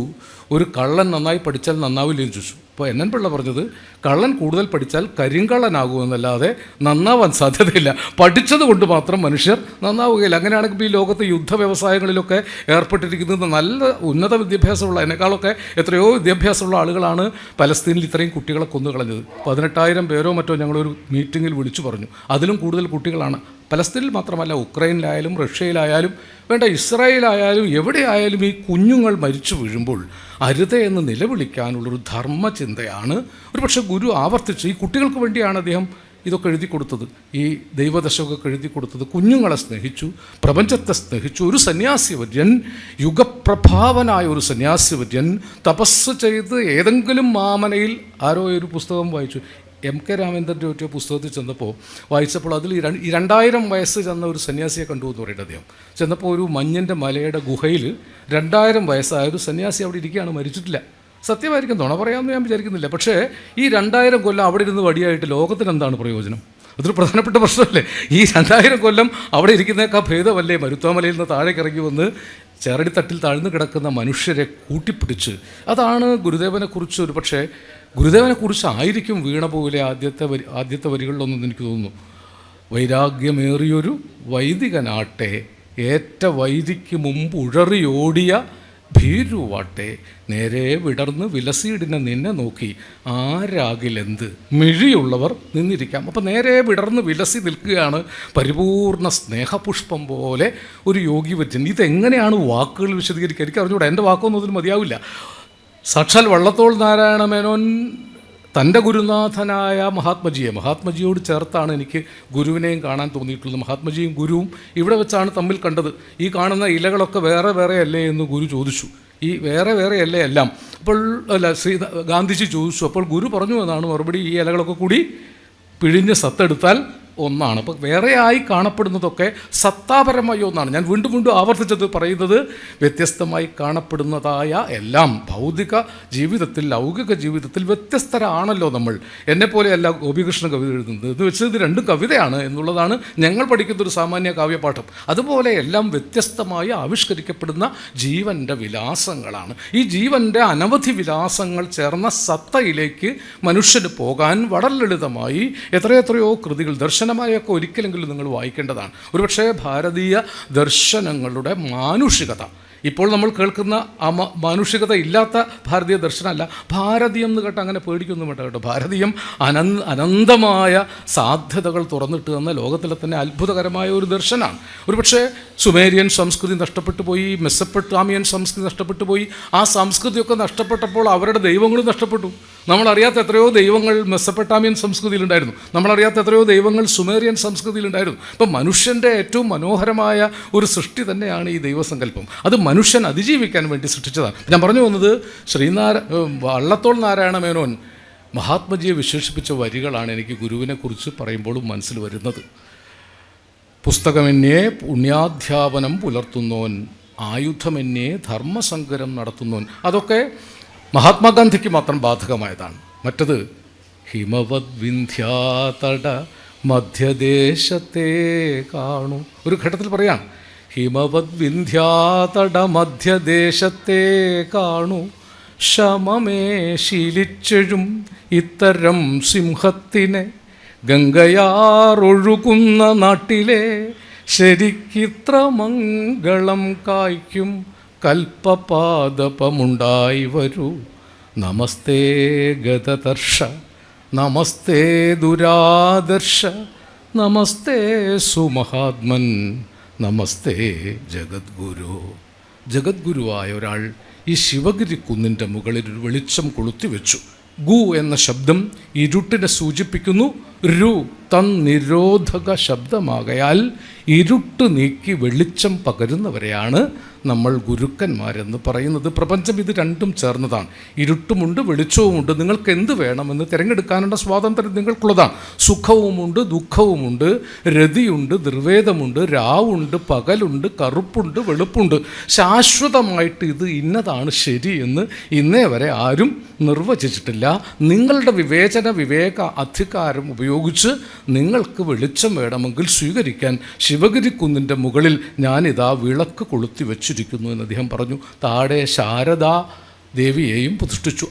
ഒരു കള്ളൻ നന്നായി പഠിച്ചാൽ നന്നാവില്ലെന്ന് ചോദിച്ചു. അപ്പോൾ എൻ എൻ പിള്ള പറഞ്ഞത് കള്ളൻ കൂടുതൽ പഠിച്ചാൽ കരിങ്കള്ളനാകുമെന്നല്ലാതെ നന്നാവാൻ സാധ്യതയില്ല. പഠിച്ചത് കൊണ്ട് മാത്രം മനുഷ്യർ നന്നാവുകയില്ല. അങ്ങനെയാണെങ്കിൽ ഇപ്പോൾ ഈ ലോകത്ത് യുദ്ധ വ്യവസായങ്ങളിലൊക്കെ ഏർപ്പെട്ടിരിക്കുന്നത് നല്ല ഉന്നത വിദ്യാഭ്യാസമുള്ള എന്നെക്കാളൊക്കെ എത്രയോ വിദ്യാഭ്യാസമുള്ള ആളുകളാണ് പലസ്തീനിൽ ഇത്രയും കുട്ടികളെ കൊന്നു കൊന്നുകളഞ്ഞത്. പതിനെട്ടായിരം പേരോ മറ്റോ ഞങ്ങളൊരു മീറ്റിങ്ങിൽ വിളിച്ചു പറഞ്ഞു. അതിലും കൂടുതൽ കുട്ടികളാണ്. പലസ്തീനിൽ മാത്രമല്ല ഉക്രൈനിലായാലും റഷ്യയിലായാലും വേണ്ട ഇസ്രായേലായാലും എവിടെയായാലും ഈ കുഞ്ഞുങ്ങൾ മരിച്ചു വീഴുമ്പോൾ അരുതേ എന്ന് നിലവിളിക്കാനുള്ളൊരു ധർമ്മചിന്തയാണ്. ഒരു പക്ഷേ ഗുരു ആവർത്തിച്ച് ഈ കുട്ടികൾക്ക് വേണ്ടിയാണ് അദ്ദേഹം ഇതൊക്കെ എഴുതി കൊടുത്തത്. ഈ ദൈവദശമൊക്കെ എഴുതി കൊടുത്തത്. കുഞ്ഞുങ്ങളെ സ്നേഹിച്ചു പ്രപഞ്ചത്തെ സ്നേഹിച്ചു. ഒരു സന്യാസിവര്യൻ യുഗപ്രഭാവനായ ഒരു സന്യാസിവര്യൻ തപസ് ചെയ്ത് ഏതെങ്കിലും മാമനയിൽ ആരോ ഒരു പുസ്തകം വായിച്ചു. എം കെ രാമേന്ദ്രന്റെ ഒറ്റ പുസ്തകത്തിൽ ചെന്നപ്പോൾ വായിച്ചപ്പോൾ അതിൽ ഈ രണ്ട് ഈ രണ്ടായിരം വയസ്സ് ചെന്ന ഒരു സന്യാസിയെ കണ്ടു എന്ന് പറയുന്നത് അദ്ദേഹം. ചെന്നപ്പോൾ ഒരു മഞ്ഞന്റെ മലയുടെ ഗുഹയിൽ രണ്ടായിരം വയസ്സായ ഒരു സന്യാസി അവിടെ ഇരിക്കുകയാണ് മരിച്ചിട്ടില്ല. സത്യമായിരിക്കും നുണ പറയാമെന്ന് ഞാൻ വിചാരിക്കുന്നില്ല. പക്ഷേ ഈ രണ്ടായിരം കൊല്ലം അവിടെ ഇരുന്ന് വടിയായിട്ട് ലോകത്തിന് എന്താണ് പ്രയോജനം? അതൊരു പ്രധാനപ്പെട്ട പ്രശ്നമല്ലേ? ഈ രണ്ടായിരം കൊല്ലം അവിടെ ഇരിക്കുന്നേക്കാൾ ഭേദമല്ലേ? മരുത്വാമലയിൽ നിന്ന് താഴേക്ക് ഇറങ്ങി വന്ന് ചെറടിത്തട്ടിൽ താഴ്ന്നു കിടക്കുന്ന മനുഷ്യരെ കൂട്ടിപ്പിടിച്ച്. അതാണ് ഗുരുദേവനെക്കുറിച്ച് ഒരു പക്ഷേ ഗുരുദേവനെക്കുറിച്ച് കുറിച്ചായിരിക്കും വീണ പോലെ ആദ്യത്തെ വരി ആദ്യത്തെ വരികളിലൊന്നും എനിക്ക് തോന്നുന്നു. വൈരാഗ്യമേറിയൊരു വൈദികനാട്ടെ ഏറ്റ വൈദിക്ക് മുമ്പ് ഉഴറിയോടിയ ഭീരുവാട്ടെ നേരെ വിടർന്ന് വിലസീടിനെ നിന്നെ നോക്കി ആരാകിലെന്ത്? മിഴിയുള്ളവർ നിന്നിരിക്കാം. അപ്പം നേരെ വിടർന്ന് വിലസി നിൽക്കുകയാണ് പരിപൂർണ സ്നേഹപുഷ്പം പോലെ ഒരു യോഗി വച്ചു ഇതെങ്ങനെയാണ് വാക്കുകൾ വിശദീകരിക്കുക? എനിക്ക് അറിഞ്ഞുകൂടാ എന്റെ വാക്കൊന്നും അതിന് മതിയാവില്ല. സാക്ഷാൽ വള്ളത്തോൾ നാരായണ മേനോൻ തന്റെ ഗുരുനാഥനായ മഹാത്മജിയെ മഹാത്മജിയോട് ചേർത്താണ് എനിക്ക് ഗുരുവിനെയും കാണാൻ തോന്നിയിട്ടുള്ളത്. മഹാത്മജിയും ഗുരുവും ഇവിടെ വെച്ചാണ് തമ്മിൽ കണ്ടത്. ഈ കാണുന്ന ഇലകളൊക്കെ വേറെ വേറെ അല്ലേ എന്ന് ഗുരു ചോദിച്ചു. ഈ വേറെ വേറെ അല്ലേ എല്ലാം? അപ്പോൾ അല്ല ശ്രീ ഗാന്ധിജി ചോദിച്ചു. അപ്പോൾ ഗുരു പറഞ്ഞു എന്നാണ് മറുപടി. ഈ ഇലകളൊക്കെ കൂടി പിഴിഞ്ഞ് സത്തെടുത്താൽ ഒന്നാണ്. അപ്പോൾ വേറെയായി കാണപ്പെടുന്നതൊക്കെ സത്താപരമായ ഒന്നാണ്. ഞാൻ വീണ്ടും വീണ്ടും ആവർത്തിച്ചത് പറയുന്നത് വ്യത്യസ്തമായി കാണപ്പെടുന്നതായ എല്ലാം ഭൗതിക ജീവിതത്തിൽ ലൗകിക ജീവിതത്തിൽ വ്യത്യസ്തരാണല്ലോ നമ്മൾ. എന്നെപ്പോലെയല്ല ഗോപികൃഷ്ണ കവിത എഴുതുന്നത്. ഇത് വെച്ച് ഇത് രണ്ടും കവിതയാണ് എന്നുള്ളതാണ് ഞങ്ങൾ പഠിക്കുന്ന ഒരു സാമാന്യ കാവ്യപാഠം. അതുപോലെ എല്ലാം വ്യത്യസ്തമായി ആവിഷ്കരിക്കപ്പെടുന്ന ജീവന്റെ വിലാസങ്ങളാണ്. ഈ ജീവന്റെ അനവധി വിലാസങ്ങൾ ചേർന്ന സത്തയിലേക്ക് മനുഷ്യന് പോകാൻ വളരെ ലളിതമായി എത്രയെത്രയോ കൃതികൾ ദർശനമായൊക്കെ ഒരിക്കലെങ്കിലും നിങ്ങൾ വായിക്കേണ്ടതാണ്. ഒരുപക്ഷേ ഭാരതീയ ദർശനങ്ങളുടെ മാനുഷികത ഇപ്പോൾ നമ്മൾ കേൾക്കുന്ന ആ മാനുഷികത ഇല്ലാത്ത ഭാരതീയ ദർശനമല്ല. ഭാരതീയം എന്ന് കേട്ട് അങ്ങനെ പേടിക്കൊന്നും വേണ്ട കേട്ടോ. ഭാരതീയം അനന് അനന്തമായ സാധ്യതകൾ തുറന്നിട്ട് തന്ന ലോകത്തിലെ തന്നെ അത്ഭുതകരമായ ഒരു ദർശനമാണ്. ഒരുപക്ഷേ സുമേരിയൻ സംസ്കൃതി നഷ്ടപ്പെട്ടു പോയി മെസ്സപ്പെട്ടാമിയൻ സംസ്കൃതി നഷ്ടപ്പെട്ടു പോയി. ആ സംസ്കൃതിയൊക്കെ നഷ്ടപ്പെട്ടപ്പോൾ അവരുടെ ദൈവങ്ങളും നഷ്ടപ്പെട്ടു. നമ്മളറിയാത്ത എത്രയോ ദൈവങ്ങൾ മെസ്സപ്പെട്ടാമിയൻ സംസ്കൃതിയിലുണ്ടായിരുന്നു. നമ്മളറിയാത്ത എത്രയോ ദൈവങ്ങൾ സുമേറിയൻ സംസ്കൃതിയിലുണ്ടായിരുന്നു. ഇപ്പം മനുഷ്യന്റെ ഏറ്റവും മനോഹരമായ ഒരു സൃഷ്ടി തന്നെയാണ് ഈ ദൈവസങ്കല്പം. അത് മനുഷ്യൻ അതിജീവിക്കാൻ വേണ്ടി സൃഷ്ടിച്ചതാണ്. ഞാൻ പറഞ്ഞു വന്നത് ശ്രീനാര വള്ളത്തോൾ നാരായണ മേനോൻ മഹാത്മജിയെ വിശേഷിപ്പിച്ച വരികളാണ് എനിക്ക് ഗുരുവിനെക്കുറിച്ച് പറയുമ്പോഴും മനസ്സിൽ വരുന്നത്. പുസ്തകമെന്നെ പുണ്യാധ്യാപനം പുലർത്തുന്നോൻ ആയുധമെന്നെ ധർമ്മസങ്കരം നടത്തുന്നോൻ. അതൊക്കെ മഹാത്മാഗാന്ധിക്ക് മാത്രം ബാധകമായതാണ്. മറ്റത് ഹിമവത് വിന്ധ്യാതട മധ്യദേശത്തെ കാണൂ. ഒരു ഘട്ടത്തിൽ പറയാം ഹിമവത് കാണു. മധ്യദേശത്തെ കാണൂ ശമമേ ശീലിച്ചെഴും ഇത്തരം സിംഹത്തിനെ ഗംഗയാറൊഴുകുന്ന നാട്ടിലെ ശരിക്കിത്ര മംഗളം കായ്ക്കും കൽപ്പപാദപമുണ്ടായി വരൂ. നമസ്തേ ഗതദർശ നമസ്തേ ദുരാദർശ നമസ്തേ സുമഹാത്മൻ. നമസ്തേ ജഗദ്ഗുരു. ജഗദ്ഗുരുവായ ഒരാൾ ഈ ശിവഗിരി കുന്നിന്റെ മുകളിൽ ഒരു വെളിച്ചം കൊളുത്തി വെച്ചു ഗു എന്ന ശബ്ദം ഇരുട്ടിനെ സൂചിപ്പിക്കുന്നു. രു തൻ നിരോധക ശബ്ദമാകയാൽ ഇരുട്ട് നീക്കി വെളിച്ചം പകരുന്നവരെയാണ് നമ്മൾ ഗുരുക്കന്മാരെന്ന് പറയുന്നത്. പ്രപഞ്ചം ഇത് രണ്ടും ചേർന്നതാണ്. ഇരുട്ടുമുണ്ട് വെളിച്ചവുമുണ്ട്. നിങ്ങൾക്ക് എന്ത് വേണമെന്ന് തിരഞ്ഞെടുക്കാനുള്ള സ്വാതന്ത്ര്യം നിങ്ങൾക്കുള്ളതാണ്. സുഖവുമുണ്ട് ദുഃഖവുമുണ്ട് രതിയുണ്ട് നിർവേദമുണ്ട് രാവുണ്ട് പകലുണ്ട് കറുപ്പുണ്ട് വെളുപ്പുണ്ട്. ശാശ്വതമായിട്ട് ഇത് ഇന്നതാണ് ശരി എന്ന് ഇന്നേ വരെ ആരും നിർവചിച്ചിട്ടില്ല. നിങ്ങളുടെ വിവേചന വിവേക അധികാരം ഉപയോഗിച്ച് നിങ്ങൾക്ക് വെളിച്ചം വേണമെങ്കിൽ സ്വീകരിക്കാൻ ശിവഗിരി കുന്നിന്റെ മുകളിൽ ഞാനിതാ വിളക്ക് കൊളുത്തി വെച്ചിരിക്കുന്നു എന്ന് അദ്ദേഹം പറഞ്ഞു. താഴെ ശാരദാ ദേവിയെയും പ്രതിഷ്ഠിച്ചു.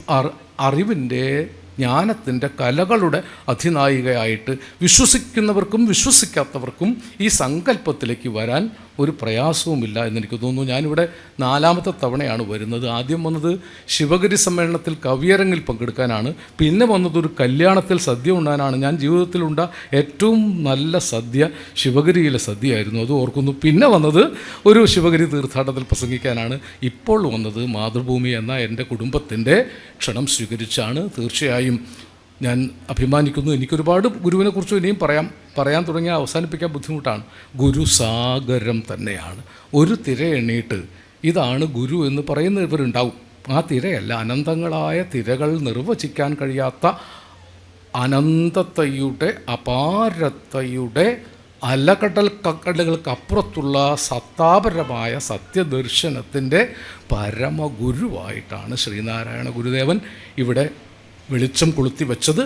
അറിവിന്റെ ജ്ഞാനത്തിന്റെ കലകളുടെ അധിനായികയായിട്ട് വിശ്വസിക്കുന്നവർക്കും വിശ്വസിക്കാത്തവർക്കും ഈ സങ്കല്പത്തിലേക്ക് വരാൻ ഒരു പ്രയാസവുമില്ല എന്നെനിക്ക് തോന്നുന്നു. ഞാനിവിടെ നാലാമത്തെ തവണയാണ് വരുന്നത്. ആദ്യം വന്നത് ശിവഗിരി സമ്മേളനത്തിൽ കവിയരങ്ങിൽ പങ്കെടുക്കാനാണ്. പിന്നെ വന്നത് ഒരു കല്യാണത്തിൽ സദ്യ ഉണ്ണാനാണ്. ഞാൻ ജീവിതത്തിലുണ്ട ഏറ്റവും നല്ല സദ്യ ശിവഗിരിയിലെ സദ്യയായിരുന്നു. അത് ഓർക്കുന്നു. പിന്നെ വന്നത് ഒരു ശിവഗിരി തീർത്ഥാടനത്തിൽ പ്രസംഗിക്കാനാണ്. ഇപ്പോൾ വന്നത് മാതൃഭൂമി എന്ന എന്റെ കുടുംബത്തിന്റെ ക്ഷണം സ്വീകരിച്ചാണ്. തീർച്ചയായും ഞാൻ അഭിമാനിക്കുന്നു. എനിക്കൊരുപാട് ഗുരുവിനെക്കുറിച്ച് ഇനിയും പറയാം. പറയാൻ തുടങ്ങിയാൽ അവസാനിപ്പിക്കാൻ ബുദ്ധിമുട്ടാണ്. ഗുരുസാഗരം തന്നെയാണ്. ഒരു തിര എണ്ണീട്ട് ഇതാണ് ഗുരു എന്ന് പറയുന്നവരുണ്ടാവും ആ തിരയല്ല അനന്തങ്ങളായ തിരകൾ നിർവചിക്കാൻ കഴിയാത്ത അനന്തത്തയുടെ അപാരത്തയുടെ അലകടൽ കക്കടലുകൾക്കപ്പുറത്തുള്ള സത്താപരമായ സത്യദർശനത്തിന്റെ പരമഗുരുവായിട്ടാണ് ശ്രീനാരായണ ഗുരുദേവൻ ഇവിടെ വെളിച്ചം കൊളുത്തി വെച്ചത്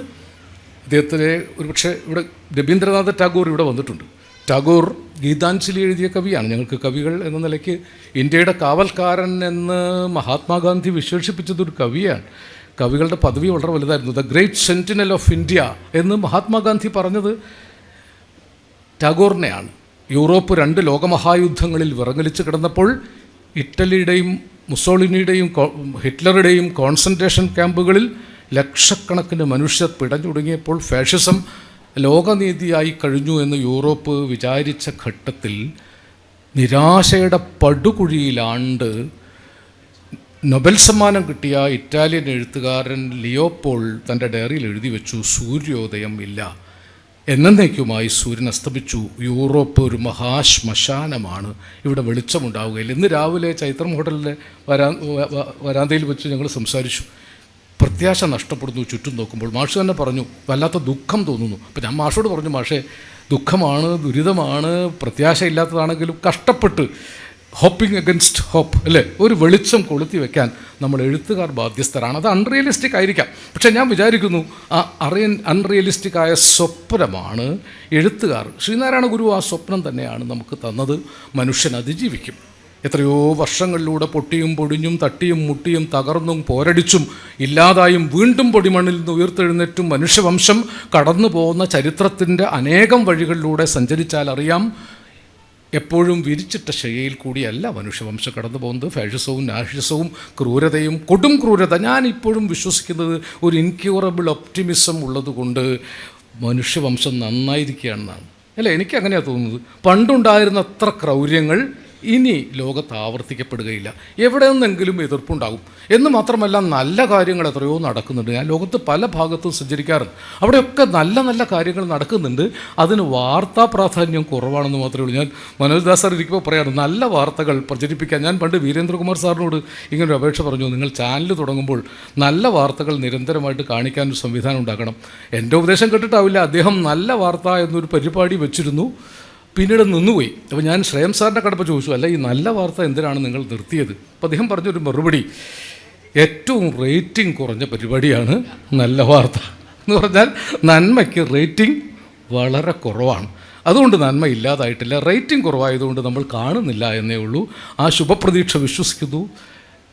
അദ്ദേഹത്തിലെ ഒരുപക്ഷെ ഇവിടെ രവീന്ദ്രനാഥ ടാഗോർ ഇവിടെ വന്നിട്ടുണ്ട്. ടാഗോർ ഗീതാഞ്ജലി എഴുതിയ കവിയാണ്. ഞങ്ങൾക്ക് കവികൾ എന്ന നിലയ്ക്ക് ഇന്ത്യയുടെ കാവൽക്കാരൻ എന്ന് മഹാത്മാഗാന്ധി വിശേഷിപ്പിച്ചതൊരു കവിയാണ്. കവികളുടെ പദവി വളരെ വലുതായിരുന്നു. The great sentinel of India എന്ന് മഹാത്മാഗാന്ധി പറഞ്ഞത് ടാഗോറിനെയാണ്. യൂറോപ്പ് രണ്ട് ലോകമഹായുദ്ധങ്ങളിൽ വിറങ്ങലിച്ച് കിടന്നപ്പോൾ ഇറ്റലിയുടെയും മുസോളിനിയുടെയും ഹിറ്റ്ലറുടെയും കോൺസെൻട്രേഷൻ ക്യാമ്പുകളിൽ ലക്ഷക്കണക്കിന് മനുഷ്യർ പിടഞ്ഞൊടുങ്ങിയപ്പോൾ ഫാഷിസം ലോകനീതിയായി കഴിഞ്ഞു എന്ന് യൂറോപ്പ് വിചാരിച്ച ഘട്ടത്തിൽ നിരാശയുടെ പടുകുഴിയിലാണ്ട് നൊബൽ സമ്മാനം കിട്ടിയ ഇറ്റാലിയൻ എഴുത്തുകാരൻ ലിയോപോൾ തന്റെ ഡയറിയിൽ എഴുതി വെച്ചു സൂര്യോദയം ഇല്ല. എന്നേക്കുമായി സൂര്യൻ അസ്തമിച്ചു. യൂറോപ്പ് ഒരു മഹാശ്മശാനമാണ്. ഇവിടെ വെളിച്ചമുണ്ടാവുകയില്ല. ഇന്ന് രാവിലെ ചൈത്രം ഹോട്ടലിലെ വരാ വരാന്തയിൽ വെച്ച് ഞങ്ങൾ സംസാരിച്ചു. പ്രത്യാശ നഷ്ടപ്പെടുന്നു ചുറ്റും നോക്കുമ്പോൾ. മാഷ് തന്നെ പറഞ്ഞു വല്ലാത്ത ദുഃഖം തോന്നുന്നു. അപ്പം ഞാൻ മാഷോട് പറഞ്ഞു മാഷേ ദുഃഖമാണ് ദുരിതമാണ് പ്രത്യാശ ഇല്ലാത്തതാണെങ്കിലും കഷ്ടപ്പെട്ട് ഹോപ്പിംഗ് അഗൻസ്റ്റ് ഹോപ്പ് അല്ലേ? ഒരു വെളിച്ചം കൊളുത്തി വെക്കാൻ നമ്മൾ എഴുത്തുകാർ ബാധ്യസ്ഥരാണ്. അത് അൺറിയലിസ്റ്റിക് ആയിരിക്കാം. പക്ഷേ ഞാൻ വിചാരിക്കുന്നു ആ അറിയൻ അൺറിയലിസ്റ്റിക് ആയ സ്വപ്നമാണ് എഴുത്തുകാർ. ശ്രീനാരായണ ഗുരു ആ സ്വപ്നം തന്നെയാണ് നമുക്ക് തന്നത്. മനുഷ്യൻ അതിജീവിക്കും. എത്രയോ വർഷങ്ങളിലൂടെ പൊട്ടിയും പൊടിഞ്ഞും തട്ടിയും മുട്ടിയും തകർന്നും പോരടിച്ചും ഇല്ലാതായും വീണ്ടും പൊടിമണ്ണിൽ നിന്ന് ഉയർത്തെഴുന്നേറ്റും മനുഷ്യവംശം കടന്നു പോകുന്ന ചരിത്രത്തിന്റെ അനേകം വഴികളിലൂടെ സഞ്ചരിച്ചാൽ അറിയാം. എപ്പോഴും വിരിച്ചിട്ട ശയയിൽ കൂടിയല്ല മനുഷ്യവംശം കടന്നു പോകുന്നത്. ഫാഷിസവും നാഷിസവും ക്രൂരതയും കൊടും ക്രൂരത. ഞാൻ ഇപ്പോഴും വിശ്വസിക്കുന്നത് ഒരു ഇൻക്യൂറബിൾ ഒപ്റ്റിമിസം ഉള്ളതുകൊണ്ട് മനുഷ്യവംശം നന്നായിരിക്കുകയാണെന്നാണ്. അല്ല? എനിക്ക് അങ്ങനെയാണ് തോന്നുന്നത്. പണ്ടുണ്ടായിരുന്ന അത്ര ക്രൗര്യങ്ങൾ ഇനി ലോകത്ത് ആവർത്തിക്കപ്പെടുകയില്ല എവിടെ നിന്നെങ്കിലും എതിർപ്പുണ്ടാകും. എന്ന് മാത്രമല്ല നല്ല കാര്യങ്ങൾ എത്രയോ നടക്കുന്നുണ്ട്. ഞാൻ ലോകത്ത് പല ഭാഗത്തും സഞ്ചരിക്കാറുണ്ട്. അവിടെയൊക്കെ നല്ല നല്ല കാര്യങ്ങൾ നടക്കുന്നുണ്ട്. അതിന് വാർത്താ പ്രാധാന്യം കുറവാണെന്ന് മാത്രമേ ഉള്ളൂ. ഞാൻ മനോജ് സാർ ഇരിക്കുമ്പോൾ പറയാറ് നല്ല വാർത്തകൾ പ്രചരിപ്പിക്കാൻ. ഞാൻ പണ്ട് വീരേന്ദ്രകുമാർ സാറിനോട് ഇങ്ങനൊരു അപേക്ഷ പറഞ്ഞു നിങ്ങൾ ചാനൽ തുടങ്ങുമ്പോൾ നല്ല വാർത്തകൾ നിരന്തരമായിട്ട് കാണിക്കാൻ ഒരു സംവിധാനം ഉണ്ടാക്കണം. എന്റെ ഉപദേശം കേട്ടിട്ടാവില്ല. അദ്ദേഹം നല്ല വാർത്ത എന്നൊരു പരിപാടി വെച്ചിരുന്നു. പിന്നീട് നിന്നുപോയി. അപ്പോൾ ഞാൻ ശ്രേയം സാറിന്റെ കടപ്പ് ചോദിച്ചു അല്ല ഈ നല്ല വാർത്ത എന്തിനാണ് നിങ്ങൾ നിർത്തിയത്? അപ്പോൾ അദ്ദേഹം പറഞ്ഞൊരു മറുപടി ഏറ്റവും റേറ്റിംഗ് കുറഞ്ഞ പരിപാടിയാണ് നല്ല വാർത്ത. എന്ന് പറഞ്ഞാൽ നന്മയ്ക്ക് റേറ്റിംഗ് വളരെ കുറവാണ്. അതുകൊണ്ട് നന്മ ഇല്ലാതായിട്ടില്ല. റേറ്റിംഗ് കുറവായതുകൊണ്ട് നമ്മൾ കാണുന്നില്ല എന്നേ ഉള്ളൂ. ആ ശുഭപ്രതീക്ഷ വിശ്വസിക്കുന്നു.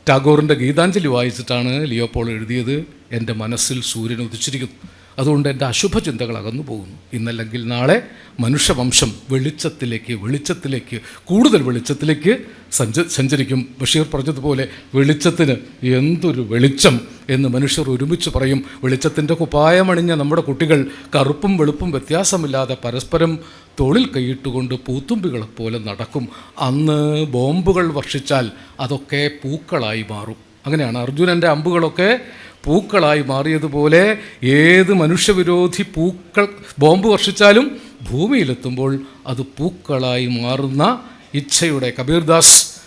ടാഗോറിന്റെ ഗീതാഞ്ജലി വായിച്ചിട്ടാണ് ലിയോപോൾ എഴുതിയത്. എന്റെ മനസ്സിൽ സൂര്യൻ ഉദിച്ചിരിക്കുന്നു. അതുകൊണ്ട് എന്റെ അശുഭ ചിന്തകൾ അകന്നു പോകുന്നു ഇന്നല്ലെങ്കിൽ നാളെ മനുഷ്യവംശം വെളിച്ചത്തിലേക്ക് വെളിച്ചത്തിലേക്ക് കൂടുതൽ വെളിച്ചത്തിലേക്ക് സഞ്ച സഞ്ചരിക്കും. ബഷീർ പറഞ്ഞതുപോലെ വെളിച്ചത്തിന് എന്തൊരു വെളിച്ചം എന്ന് മനുഷ്യർ ഒരുമിച്ച് പറയും. വെളിച്ചത്തിന്റെ കുപ്പായമണിഞ്ഞ നമ്മുടെ കുട്ടികൾ കറുപ്പും വെളുപ്പും വ്യത്യാസമില്ലാതെ പരസ്പരം തോളിൽ കൈയിട്ടുകൊണ്ട് പൂത്തുമ്പികളെ പോലെ നടക്കും. അന്ന് ബോംബുകൾ വർഷിച്ചാൽ അതൊക്കെ പൂക്കളായി മാറും. അങ്ങനെയാണ് അർജുനന്റെ അമ്പുകളൊക്കെ പൂക്കളായി മാറിയതുപോലെ ഏത് മനുഷ്യവിരോധി പൂക്കൾ ബോംബ് വർഷിച്ചാലും ഭൂമിയിലെത്തുമ്പോൾ അത് പൂക്കളായി മാറുന്ന ഇച്ഛയുടെ കബീർദാസ്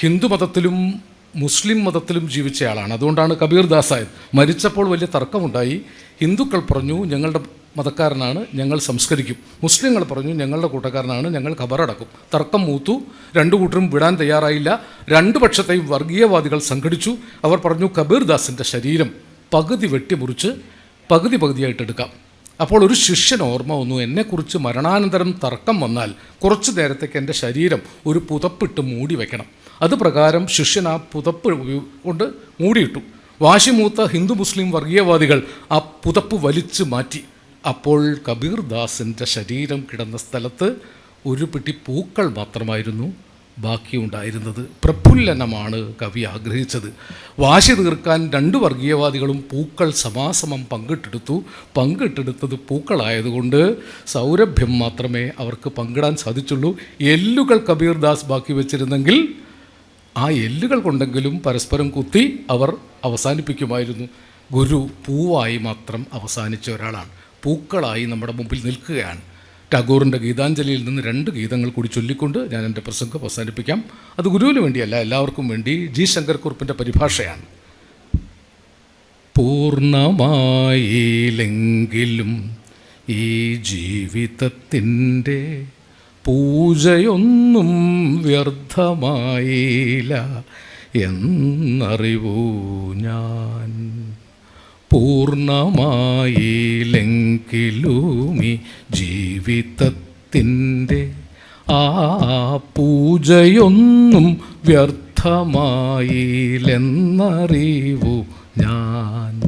ഹിന്ദുമതത്തിലും മുസ്ലിം മതത്തിലും ജീവിച്ചയാളാണ്. അതുകൊണ്ടാണ് കബീർദാസ് ആയത് മരിച്ചപ്പോൾ വലിയ തർക്കമുണ്ടായി. ഹിന്ദുക്കൾ പറഞ്ഞു ഞങ്ങളുടെ മതക്കാരനാണ് ഞങ്ങൾ സംസ്കരിക്കും. മുസ്ലിങ്ങൾ പറഞ്ഞു ഞങ്ങളുടെ കൂട്ടക്കാരനാണ് ഞങ്ങൾ ഖബറടക്കും. തർക്കം മൂത്തു രണ്ടു കൂട്ടരും വിടാൻ തയ്യാറായില്ല. രണ്ടു പക്ഷത്തെയും വർഗീയവാദികൾ സംഘടിച്ചു. അവർ പറഞ്ഞു കബീർദാസിന്റെ ശരീരം പകുതി വെട്ടിമുറിച്ച് പകുതി പകുതിയായിട്ട് എടുക്കാം. അപ്പോൾ ഒരു ശിഷ്യൻ ഓർമ്മ വന്നു എന്നെക്കുറിച്ച് മരണാനന്തരം തർക്കം വന്നാൽ കുറച്ചു നേരത്തേക്ക് എന്റെ ശരീരം ഒരു പുതപ്പിട്ട് മൂടി വയ്ക്കണം അത് പ്രകാരം ശിഷ്യൻ ആ പുതപ്പ് കൊണ്ട് മൂടിയിട്ടു. വാശിമൂത്ത ഹിന്ദു മുസ്ലിം വർഗീയവാദികൾ ആ പുതപ്പ് വലിച്ചു മാറ്റി. അപ്പോൾ കബീർ ദാസിന്റെ ശരീരം കിടന്ന സ്ഥലത്ത് ഒരു പിടി പൂക്കൾ മാത്രമായിരുന്നു ബാക്കിയുണ്ടായിരുന്നത്. പ്രഫുല്ലനമാണ് കവി ആഗ്രഹിച്ചത്. വാശി തീർക്കാൻ രണ്ട് വർഗീയവാദികളും പൂക്കൾ സമാസമം പങ്കിട്ടെടുത്തു. പങ്കിട്ടെടുത്തത് പൂക്കളായതുകൊണ്ട് സൗരഭ്യം മാത്രമേ അവർക്ക് പങ്കിടാൻ സാധിച്ചുള്ളൂ. എല്ലുകൾ കബീർ ദാസ് ബാക്കി വെച്ചിരുന്നെങ്കിൽ ആ എല്ലുകൾ കൊണ്ടെങ്കിലും പരസ്പരം കുത്തി അവർ അവസാനിപ്പിക്കുമായിരുന്നു. ഗുരു പൂവായി മാത്രം അവസാനിച്ച ഒരാളാണ്. പൂക്കളായി നമ്മുടെ മുമ്പിൽ നിൽക്കുകയാണ്. ടാഗോറിന്റെ ഗീതാഞ്ജലിയിൽ നിന്ന് രണ്ട് ഗീതങ്ങൾ കൂടി ചൊല്ലിക്കൊണ്ട് ഞാൻ എന്റെ പ്രസംഗം അവസാനിപ്പിക്കാം. അത് ഗുരുവിന് വേണ്ടിയല്ല എല്ലാവർക്കും വേണ്ടി ജി ശങ്കർ കുറുപ്പിന്റെ പരിഭാഷയാണ്. പൂർണമായില്ലെങ്കിലും ഈ ജീവിതത്തിന്റെ പൂജയൊന്നും വ്യർത്ഥമായില്ല എന്നറിവൂ ഞാൻ. പൂർണമായില്ലെങ്കിലും ഈ ജീവിതത്തിന്റെ ആ പൂജയൊന്നും വ്യർത്ഥമായില്ലെന്നറിവു ഞാൻ.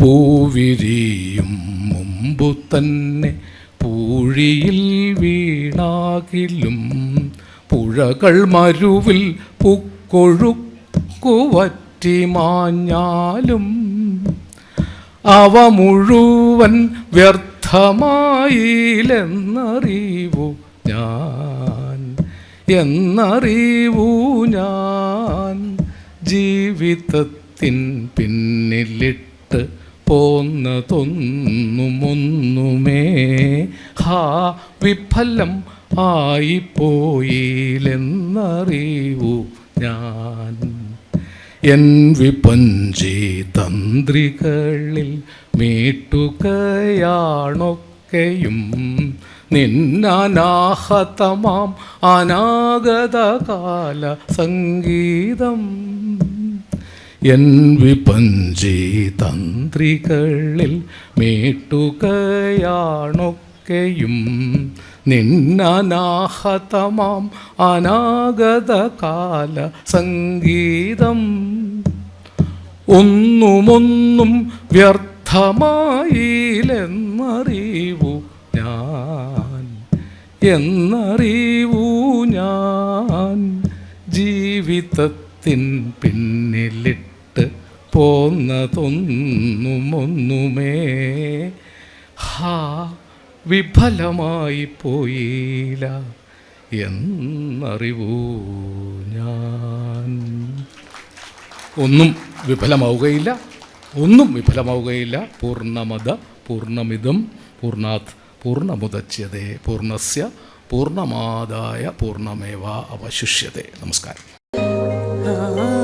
പൂവിരിയും മുമ്പു തന്നെ പൂഴിയിൽ വീണാകിലും പുഴകൾ മരുവിൽ പുക്കൊഴുക്കുവറ്റി മാഞ്ഞാലും അവ മുഴുവൻ വ്യർത്ഥമായില്ലെന്നറിവു ഞാൻ. എന്നറിവു ഞാൻ ജീവിതത്തിൻ പിന്നിലിട്ട് പോന്നതൊന്നുമൊന്നുമേ. ഹാ വിഫലം ആയിപ്പോയില്ലെന്നറിവു ഞാൻ. എൻ വിപഞ്ചി തന്ത്രികളിൽ മീട്ടുകയാണൊക്കെയും നിന്നനാഹതമാം അനാഗതകാല സംഗീതം. എൻ വിപഞ്ചി തന്ത്രികളിൽ മീട്ടുകയാണൊക്കെയും നിന്നാനാഹതമാം അനാഗതകാല സംഗീതം. ഒന്നുമൊന്നും വ്യർത്ഥമായില്ലെന്നറിവു ഞാൻ. എന്നറിവു ഞാൻ ജീവിതത്തിൻ പിന്നിലിട്ട് പോന്നതൊന്നുമൊന്നുമേ. ഹാ വിഫലമായി പോയില്ല. എന്നറിവൂ ഞാൻ. ഒന്നും വിഫലമാവുകയില്ല. ഒന്നും വിഫലമാവുകയില്ല. പൂർണമത പൂർണമിതം പൂർണാത് പൂർണമുദച്യതേ പൂർണസ്യ പൂർണമാതായ പൂർണമേവ അവശിഷ്യതേ. നമസ്കാരം.